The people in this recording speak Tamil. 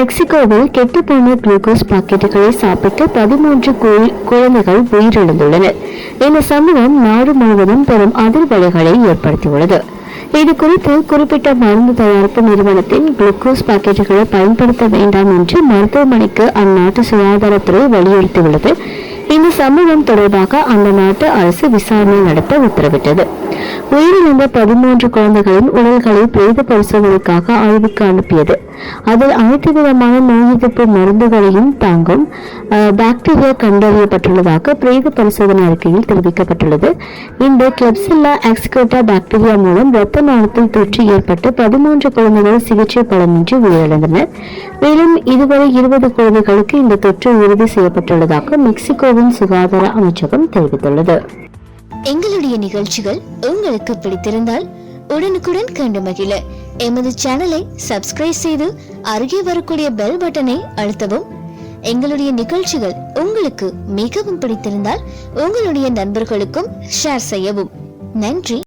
மெக்சிகோவில் கெட்டுப்போன குளுக்கோஸ் பாக்கெட்டுகளை சாப்பிட்டு பதிமூன்று குழந்தைகள் உயிரிழந்துள்ளனர் இந்த சம்பவம் நாடு முழுவதும் பெரும் அதிர்வலைகளை ஏற்படுத்தியுள்ளது. இது குறித்து குறிப்பிட்ட மருந்து தயாரிப்பு நிறுவனத்தின் குளுக்கோஸ் பாக்கெட்டுகளை பயன்படுத்த வேண்டாம் என்று மருத்துவமனைக்கு அந்நாட்டு சுகாதாரத்துறை வலியுறுத்தியுள்ளது. சம்பவம் தொடர்பாக அந்த நாட்டு அரசு விசாரணை நடத்த உத்தரவிட்டது. உயிரிழந்த பதிமூன்று குழந்தைகளின் உடல்களை பிரேத பரிசோதனைக்காக ஆய்வுக்கு அனுப்பியது. அதில் அனைத்து விதமான நோய் எதிர்ப்பு மருந்துகளையும் தாங்கும் பாக்டீரியா கண்டறியப்பட்டுள்ளதாக பிரேத பரிசோதனை அறிக்கையில் தெரிவிக்கப்பட்டுள்ளது. இந்த கிளப்சில்லா எக்ஸ்கிரிட்டா பாக்டீரியா மூலம் இரத்த நாளத்தில் தொற்று ஏற்பட்டு பதிமூன்று குழந்தைகள் சிகிச்சை பலனின்றி உயிரிழந்தனர். மேலும் இதுவரை இருபது குழந்தைகளுக்கு இந்த தொற்று உறுதி செய்யப்பட்டுள்ளதாக மெக்சிகோவின் சுகாதார அமைச்சகம் தெரிவித்துள்ளது. எங்களுடைய நிகழ்ச்சிகள் உங்களுக்கு பிடித்திருந்தால் உடனுக்குடன் கண்டு மகிழ. எமது சேனலை சப்ஸ்கிரைப் செய்து அருகே வரக்கூடிய பெல் பட்டனை அழுத்தவும். எங்களுடைய நிகழ்ச்சிகள் உங்களுக்கு மிகவும் பிடித்திருந்தால் உங்களுடைய நண்பர்களுக்கும் ஷேர் செய்யவும். நன்றி.